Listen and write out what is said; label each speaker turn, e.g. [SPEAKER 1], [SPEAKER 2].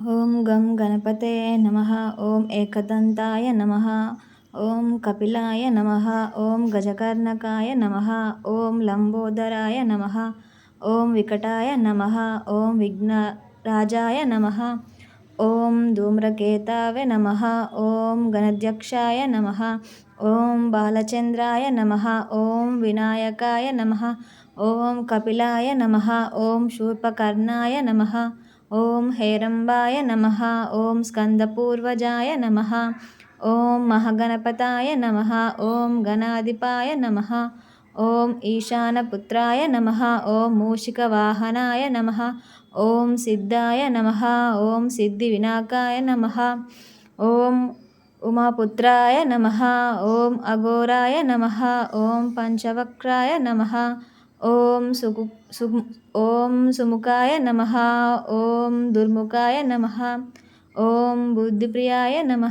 [SPEAKER 1] ఓం గం గణపతే నమ ఓం ఏకదంతాయ నమ ఓం కపిలాయ నమ ఓం గజకర్ణకాయ నమ ఓం లంబోదరాయ నమ ఓం వికటాయ నమ ఓం విఘ్నరాజాయ నమ ఓం ధూమ్రకేతావే నమ ఓం గణధ్యక్షాయ నమ ఓం బాలచంద్రాయ నమ ఓం వినాయకాయ నమ ఓం కపిలాయ నమ ఓం శూర్పకర్ణాయ నమ ఓం హేరంబాయ నమ ఓం స్కందపూర్వజాయ నమ ఓం మహగణపతాయ నమ ఓం గణాధిపాయ నమ ఓం ఈశానపుత్రాయ నమ ఓం మూషికవాహనాయ నమ ఓం సిద్ధాయ నమ ఓం సిద్ధివినాయకాయ నమ ఓం ఉమాపుత్రాయ నమ ఓం అఘోరాయ నమ ఓం పంచవక్రాయ నమ ఓం సుగు సు ఓం సుముఖాయ నమ ఓం దుర్ముఖాయ నమ ఓం బుద్ధిప్రియాయ నమ.